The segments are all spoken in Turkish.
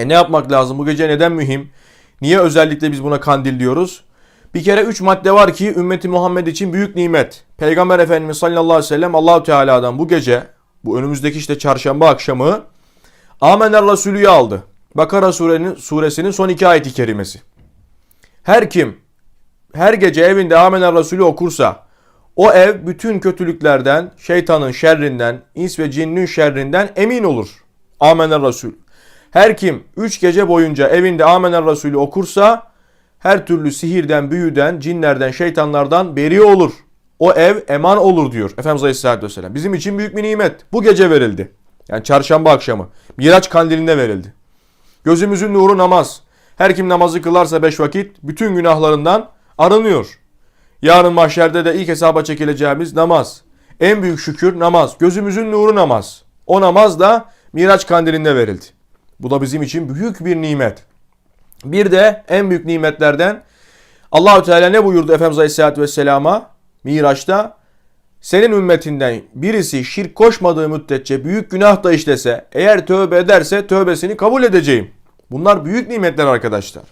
E ne yapmak lazım? Bu gece neden mühim? Niye özellikle biz buna kandil diyoruz? Bir kere üç madde var ki ümmeti Muhammed için büyük nimet. Peygamber Efendimiz sallallahu aleyhi ve sellem Allahu Teala'dan bu gece, bu önümüzdeki işte çarşamba akşamı Amener Resulü'yü aldı. Bakara surenin, suresinin son iki ayeti kerimesi. Her kim her gece evinde Amener Resulü okursa o ev bütün kötülüklerden, şeytanın şerrinden, ins ve cinnin şerrinden emin olur. Amener Resul. Her kim üç gece boyunca evinde Amener Resulü okursa her türlü sihirden, büyüden, cinlerden, şeytanlardan beri olur. O ev eman olur diyor Efendimiz Aleyhisselatü Vesselam. Bizim için büyük bir nimet. Bu gece verildi. Yani çarşamba akşamı. Miraç kandilinde verildi. Gözümüzün nuru namaz. Her kim namazı kılarsa beş vakit bütün günahlarından arınıyor. Yarın mahşerde de ilk hesaba çekileceğimiz namaz. En büyük şükür namaz. Gözümüzün nuru namaz. O namaz da Miraç kandilinde verildi. Bu da bizim için büyük bir nimet. Bir de en büyük nimetlerden Allahü Teala ne buyurdu Efendimiz Aleyhisselatü Vesselam'a Miraç'ta? Senin ümmetinden birisi şirk koşmadığı müddetçe büyük günah da işlese eğer tövbe ederse tövbesini kabul edeceğim. Bunlar büyük nimetler arkadaşlar.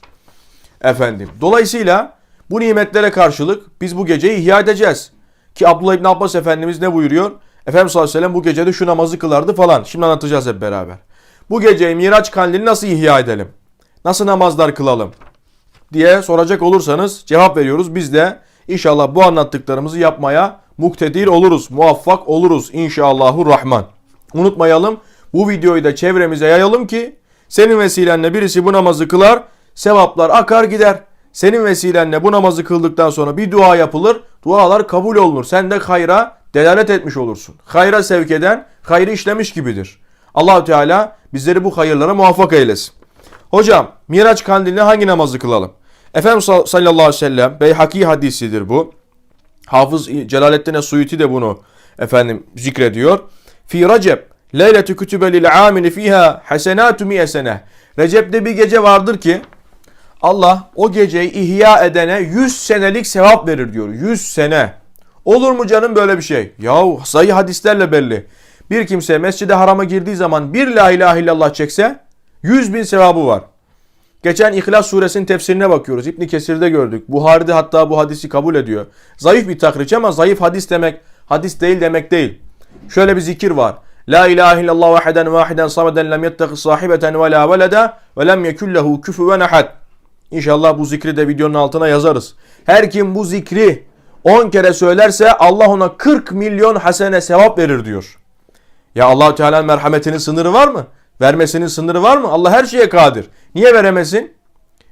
Efendim. Dolayısıyla bu nimetlere karşılık biz bu geceyi ihya edeceğiz. Ki Abdullah İbni Abbas Efendimiz ne buyuruyor? Efendimiz sallallahu aleyhi ve sellem bu gecede şu namazı kılardı falan. Şimdi anlatacağız hep beraber. Bu geceyi Miraç kandilini nasıl ihya edelim? Nasıl namazlar kılalım? diye soracak olursanız cevap veriyoruz. Biz de inşallah bu anlattıklarımızı yapmaya muktedir oluruz. Muvaffak oluruz inşallahü rahman. Unutmayalım bu videoyu da çevremize yayalım ki senin vesilenle birisi bu namazı kılar, sevaplar akar gider. Senin vesilenle bu namazı kıldıktan sonra bir dua yapılır, dualar kabul olunur. Sen de hayra delalet etmiş olursun. Hayra sevk eden hayrı işlemiş gibidir. Allahü Teala bizleri bu hayırlara muvaffak eylesin. Hocam Miraç kandilinde hangi namazı kılalım? Efendimiz sallallahu aleyhi ve sellem Beyhaki hadisidir bu. Hafız Celaleddin Suyuti de bunu efendim zikrediyor. Fi Recep leyletü kütübe lil amili fiha hasenatu mi'e sene. Recep'te bir gece vardır ki Allah o geceyi ihya edene 100 senelik sevap verir diyor. 100 sene. Olur mu canım böyle bir şey? Yahu sayı hadislerle belli. Bir kimse mescide harama girdiği zaman bir la ilahe illallah çekse 100 bin sevabı var. Geçen İhlas suresinin tefsirine bakıyoruz. İbn Kesir'de gördük. Buhari'de hatta bu hadisi kabul ediyor. Zayıf bir takriç ama zayıf hadis demek hadis değil demek değil. Şöyle bir zikir var. La ilahe illallah vahiden vahiden sameden lem yetteki sahibeten ve la veleda ve lem yekullehu küfüven ahad. İnşallah bu zikri de videonun altına yazarız. Her kim bu zikri 10 kere söylerse Allah ona 40 milyon hasene sevap verir diyor. Ya allah Teala'nın merhametinin sınırı var mı? Vermesinin sınırı var mı? Allah her şeye kadir. Niye veremesin?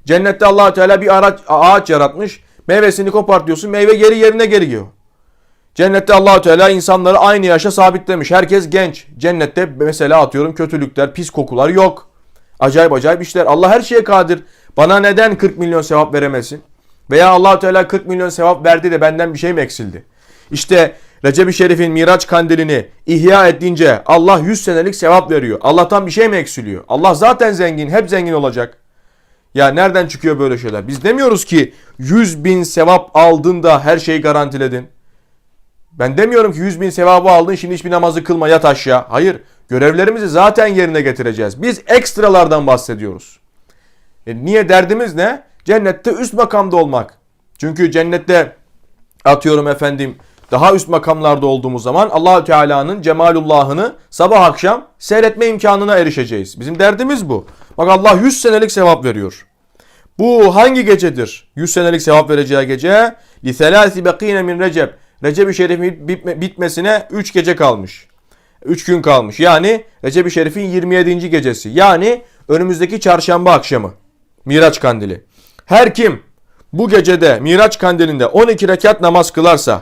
Cennette allah Teala bir araç, ağaç yaratmış. Meyvesini kopartıyorsun. Meyve geri yerine geliyor. Cennette allah Teala insanları aynı yaşa sabitlemiş. Herkes genç. Cennette mesela atıyorum kötülükler, pis kokular yok. Acayip acayip işler. Allah her şeye kadir. Bana neden 40 milyon sevap veremesin? Veya allah Teala 40 milyon sevap verdi de benden bir şey mi eksildi? İşte Recep-i Şerif'in Miraç kandilini ihya ettiğince Allah 100 senelik sevap veriyor. Allah'tan bir şey mi eksiliyor? Allah zaten zengin, hep zengin olacak. Ya nereden çıkıyor böyle şeyler? Biz demiyoruz ki 100 bin sevap aldın da her şeyi garantiledin. Ben demiyorum ki 100 bin sevabı aldın şimdi hiçbir namazı kılma yat aşağı. Hayır görevlerimizi zaten yerine getireceğiz. Biz ekstralardan bahsediyoruz. E niye derdimiz ne? Cennette üst makamda olmak. Çünkü cennette atıyorum efendim daha üst makamlarda olduğumuz zaman Allahü Teala'nın cemalullahını sabah akşam seyretme imkanına erişeceğiz. Bizim derdimiz bu. Bak Allah 100 senelik sevap veriyor. Bu hangi gecedir? 100 senelik sevap vereceği gece. Li selasi bekine min Recep. Recep-i Şerif'in bitmesine 3 gece kalmış. 3 gün kalmış. Yani Recep-i Şerif'in 27. gecesi. Yani önümüzdeki çarşamba akşamı. Miraç kandili. Her kim bu gecede Miraç kandilinde 12 rekat namaz kılarsa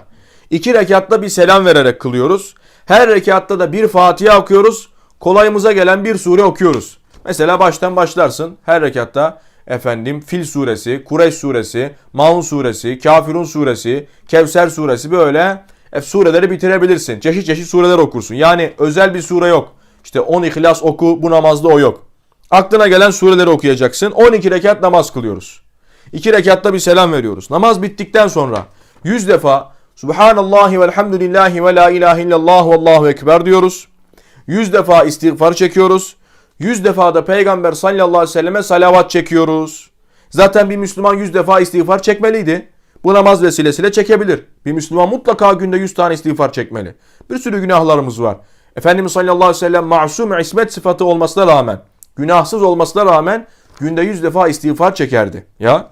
İki rekatta bir selam vererek kılıyoruz. Her rekatta da bir Fatiha okuyoruz. Kolayımıza gelen bir sure okuyoruz. Mesela baştan başlarsın. Her rekatta efendim Fil suresi, Kureyş suresi, Maun suresi, Kafirun suresi, Kevser suresi böyle e, sureleri bitirebilirsin. Çeşit çeşit sureler okursun. Yani özel bir sure yok. İşte 10 ihlas oku bu namazda o yok. Aklına gelen sureleri okuyacaksın. 12 rekat namaz kılıyoruz. 2 rekatta bir selam veriyoruz. Namaz bittikten sonra 100 defa Subhanallahi velhamdülillahi ve la ilahe illallah ve allahu ekber diyoruz. 100 defa istiğfar çekiyoruz. 100 defa da Peygamber sallallahu aleyhi ve selleme salavat çekiyoruz. Zaten bir Müslüman 100 defa istiğfar çekmeliydi. Bu namaz vesilesiyle çekebilir. Bir Müslüman mutlaka günde 100 tane istiğfar çekmeli. Bir sürü günahlarımız var. Efendimiz sallallahu aleyhi ve sellem masum ismet sıfatı olmasına rağmen, günahsız olmasına rağmen günde 100 defa istiğfar çekerdi. Ya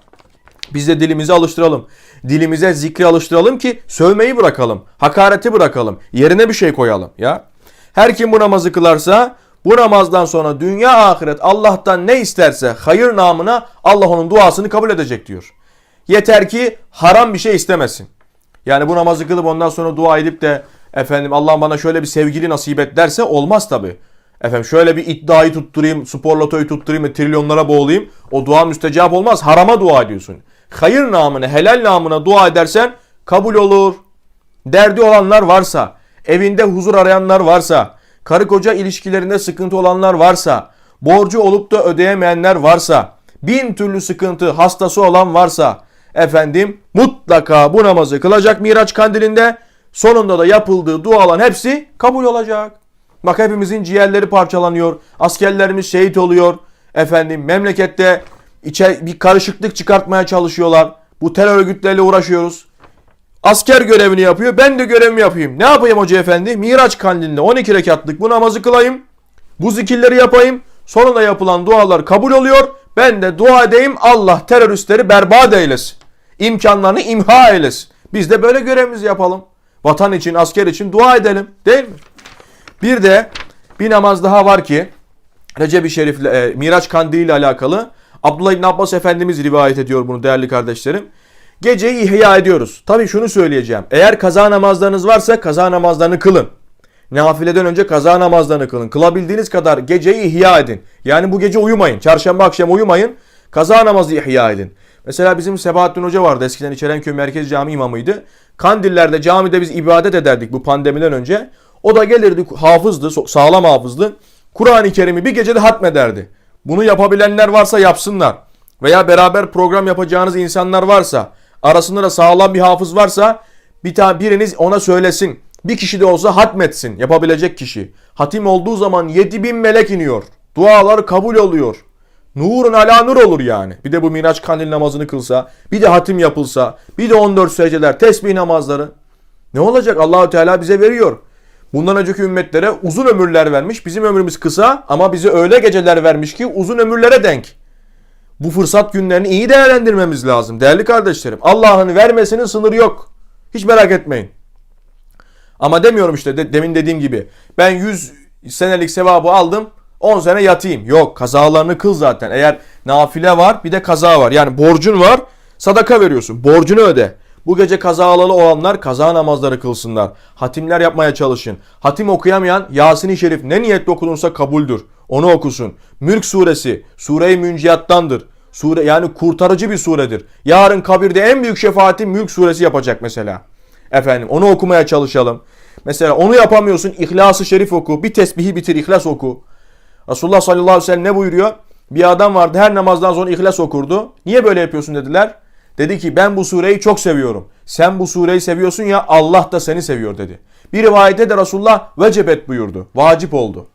biz de dilimizi alıştıralım. Dilimize zikri alıştıralım ki sövmeyi bırakalım. Hakareti bırakalım. Yerine bir şey koyalım. Ya her kim bu namazı kılarsa bu namazdan sonra dünya ahiret Allah'tan ne isterse hayır namına Allah onun duasını kabul edecek diyor. Yeter ki haram bir şey istemesin. Yani bu namazı kılıp ondan sonra dua edip de efendim Allah bana şöyle bir sevgili nasip et derse olmaz tabi. Efendim şöyle bir iddiayı tutturayım, spor lotoyu tutturayım trilyonlara boğulayım. O dua müstecap olmaz. Harama dua ediyorsun. Hayır namına, helal namına dua edersen kabul olur. Derdi olanlar varsa, evinde huzur arayanlar varsa, karı koca ilişkilerinde sıkıntı olanlar varsa, borcu olup da ödeyemeyenler varsa, bin türlü sıkıntı, hastası olan varsa, efendim mutlaka bu namazı kılacak Miraç kandilinde. Sonunda da yapıldığı duaların hepsi kabul olacak. Bak hepimizin ciğerleri parçalanıyor. Askerlerimiz şehit oluyor. Efendim memlekette içe bir karışıklık çıkartmaya çalışıyorlar. Bu terör örgütleriyle uğraşıyoruz. Asker görevini yapıyor. Ben de görevimi yapayım. Ne yapayım hoca efendi? Miraç kandilinde 12 rekatlık bu namazı kılayım. Bu zikirleri yapayım. Sonunda yapılan dualar kabul oluyor. Ben de dua edeyim Allah teröristleri berbat eylesin. İmkanlarını imha eylesin. Biz de böyle görevimizi yapalım. Vatan için, asker için dua edelim. Değil mi? Bir de bir namaz daha var ki Recep-i Şerif'le e, Miraç Kandili ile alakalı. Abdullah İbn Abbas Efendimiz rivayet ediyor bunu değerli kardeşlerim. Geceyi ihya ediyoruz. Tabii şunu söyleyeceğim. Eğer kaza namazlarınız varsa kaza namazlarını kılın. Nafileden önce kaza namazlarını kılın. Kılabildiğiniz kadar geceyi ihya edin. Yani bu gece uyumayın. Çarşamba akşam uyumayın. Kaza namazı ihya edin. Mesela bizim Sebahattin Hoca vardı. Eskiden İçerenköy Merkez Cami imamıydı. Kandillerde camide biz ibadet ederdik bu pandemiden önce. O da gelirdi hafızdı, sağlam hafızdı. Kur'an-ı Kerim'i bir gecede hatmederdi. Bunu yapabilenler varsa yapsınlar. Veya beraber program yapacağınız insanlar varsa, arasında da sağlam bir hafız varsa bir tane biriniz ona söylesin. Bir kişi de olsa hatmetsin yapabilecek kişi. Hatim olduğu zaman 7000 melek iniyor. Dualar kabul oluyor. Nurun ala nur olur yani. Bir de bu Miraç kandil namazını kılsa, bir de hatim yapılsa, bir de 14 secdeler, tesbih namazları. Ne olacak? Allahü Teala bize veriyor. Bundan önceki ümmetlere uzun ömürler vermiş. Bizim ömrümüz kısa ama bize öyle geceler vermiş ki uzun ömürlere denk. Bu fırsat günlerini iyi değerlendirmemiz lazım değerli kardeşlerim. Allah'ın vermesinin sınırı yok. Hiç merak etmeyin. Ama demiyorum işte de, demin dediğim gibi. Ben 100 senelik sevabı aldım 10 sene yatayım. Yok kazalarını kıl zaten. Eğer nafile var bir de kaza var. Yani borcun var sadaka veriyorsun. Borcunu öde. Bu gece kazalı olanlar kaza namazları kılsınlar. Hatimler yapmaya çalışın. Hatim okuyamayan Yasin-i Şerif ne niyetle okunursa kabuldür. Onu okusun. Mülk suresi sure-i münciyattandır. Sure yani kurtarıcı bir suredir. Yarın kabirde en büyük şefaati Mülk suresi yapacak mesela. Efendim onu okumaya çalışalım. Mesela onu yapamıyorsun. İhlas-ı Şerif oku. Bir tesbihi bitir, ihlas oku. Resulullah sallallahu aleyhi ve sellem ne buyuruyor? Bir adam vardı her namazdan sonra ihlas okurdu. Niye böyle yapıyorsun dediler. Dedi ki ben bu sureyi çok seviyorum. Sen bu sureyi seviyorsun ya Allah da seni seviyor dedi. Bir rivayette de Resulullah vecebet buyurdu. Vacip oldu.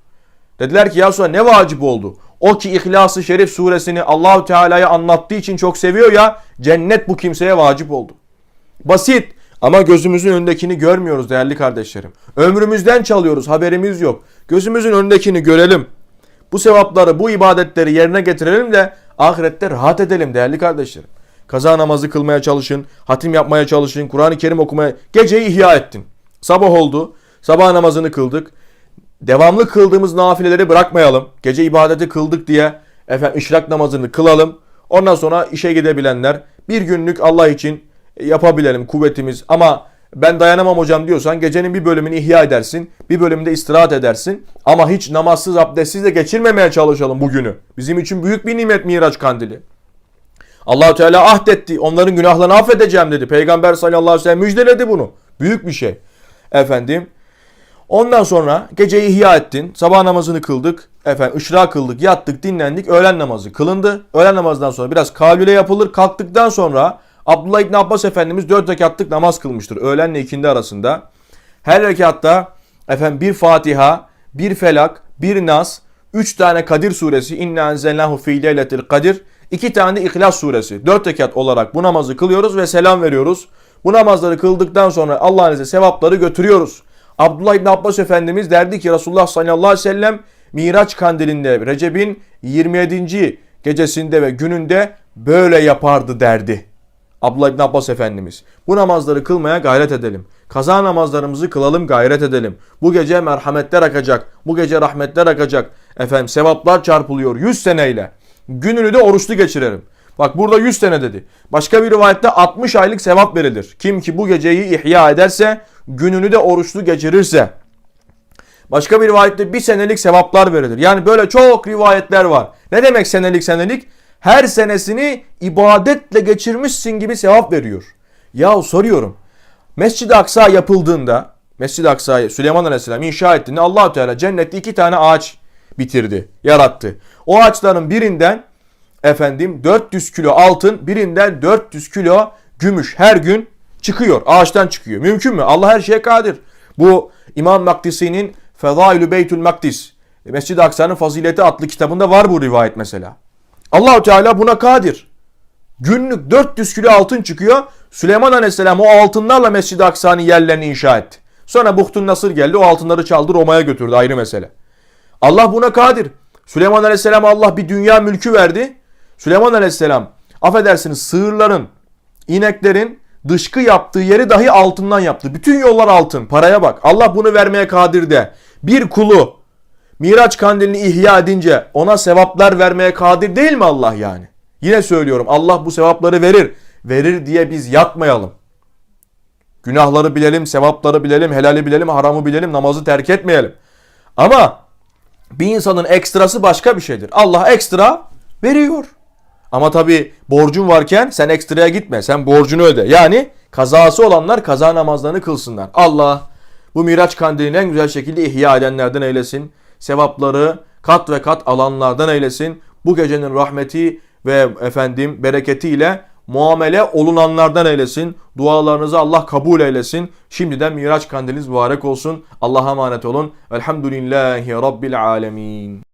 Dediler ki ya sonra ne vacip oldu? O ki İhlas-ı Şerif suresini Allahu Teala'ya anlattığı için çok seviyor ya cennet bu kimseye vacip oldu. Basit ama gözümüzün önündekini görmüyoruz değerli kardeşlerim. Ömrümüzden çalıyoruz haberimiz yok. Gözümüzün önündekini görelim. Bu sevapları, bu ibadetleri yerine getirelim de ahirette rahat edelim değerli kardeşlerim. Kaza namazı kılmaya çalışın, hatim yapmaya çalışın, Kur'an-ı Kerim okumaya. Geceyi ihya ettin. Sabah oldu. Sabah namazını kıldık. Devamlı kıldığımız nafileleri bırakmayalım. Gece ibadeti kıldık diye efendim işrak namazını kılalım. Ondan sonra işe gidebilenler bir günlük Allah için yapabilelim kuvvetimiz. Ama ben dayanamam hocam diyorsan gecenin bir bölümünü ihya edersin. Bir bölümde istirahat edersin. Ama hiç namazsız abdestsiz de geçirmemeye çalışalım bugünü. Bizim için büyük bir nimet Miraç kandili. Allahu Teala ahdetti. Onların günahlarını affedeceğim dedi. Peygamber sallallahu aleyhi ve sellem müjdeledi bunu. Büyük bir şey. Efendim. Ondan sonra geceyi ihya ettin. Sabah namazını kıldık. Efendim ışra kıldık. Yattık dinlendik. Öğlen namazı kılındı. Öğlen namazından sonra biraz kavlüle yapılır. Kalktıktan sonra Abdullah İbni Abbas Efendimiz 4 rekatlık namaz kılmıştır. Öğlenle ikindi arasında. Her rekatta efendim bir Fatiha, bir Felak, bir Nas, 3 tane Kadir suresi İnna enzelnahu fi leyletil kadir. 2 tane de İhlas suresi. 4 rekat olarak bu namazı kılıyoruz ve selam veriyoruz. Bu namazları kıldıktan sonra Allah'ın izniyle sevapları götürüyoruz. Abdullah İbni Abbas Efendimiz derdi ki Resulullah sallallahu aleyhi ve sellem Miraç kandilinde Recep'in 27. gecesinde ve gününde böyle yapardı derdi. Abdullah İbni Abbas Efendimiz. Bu namazları kılmaya gayret edelim. Kaza namazlarımızı kılalım gayret edelim. Bu gece merhametler akacak. Bu gece rahmetler akacak. Efendim sevaplar çarpılıyor 100 seneyle. Gününü de oruçlu geçirelim. Bak burada 100 sene dedi. Başka bir rivayette 60 aylık sevap verilir. Kim ki bu geceyi ihya ederse, gününü de oruçlu geçirirse. Başka bir rivayette bir senelik sevaplar verilir. Yani böyle çok rivayetler var. Ne demek senelik senelik? Her senesini ibadetle geçirmişsin gibi sevap veriyor. Ya soruyorum. Mescid-i Aksa yapıldığında, Mescid-i Aksa'yı Süleyman Aleyhisselam inşa ettiğinde allah Teala cennette iki tane ağaç bitirdi, yarattı. O ağaçların birinden efendim 400 kilo altın, birinden 400 kilo gümüş her gün çıkıyor. Ağaçtan çıkıyor. Mümkün mü? Allah her şeye kadir. Bu İmam Maktisi'nin Fezailü Beytül Maktis, Mescid-i Aksa'nın Fazileti adlı kitabında var bu rivayet mesela. Allahu Teala buna kadir. Günlük 400 kilo altın çıkıyor. Süleyman Aleyhisselam o altınlarla Mescid-i Aksa'nın yerlerini inşa etti. Sonra Buhtun Nasır geldi o altınları çaldı Roma'ya götürdü ayrı mesele. Allah buna kadir. Süleyman Aleyhisselam Allah bir dünya mülkü verdi. Süleyman Aleyhisselam affedersiniz sığırların, ineklerin dışkı yaptığı yeri dahi altından yaptı. Bütün yollar altın. Paraya bak. Allah bunu vermeye kadir de. Bir kulu Miraç kandilini ihya edince ona sevaplar vermeye kadir değil mi Allah yani? Yine söylüyorum Allah bu sevapları verir. Verir diye biz yatmayalım. Günahları bilelim, sevapları bilelim, helali bilelim, haramı bilelim, namazı terk etmeyelim. Ama bir insanın ekstrası başka bir şeydir. Allah ekstra veriyor. Ama tabi borcun varken sen ekstraya gitme. Sen borcunu öde. Yani kazası olanlar kaza namazlarını kılsınlar. Allah bu Miraç kandilini en güzel şekilde ihya edenlerden eylesin. Sevapları kat ve kat alanlardan eylesin. Bu gecenin rahmeti ve efendim bereketiyle muamele olunanlardan eylesin. Dualarınızı Allah kabul eylesin. Şimdiden Miraç kandiliniz mübarek olsun. Allah'a emanet olun. Elhamdülillahi Rabbil alemin.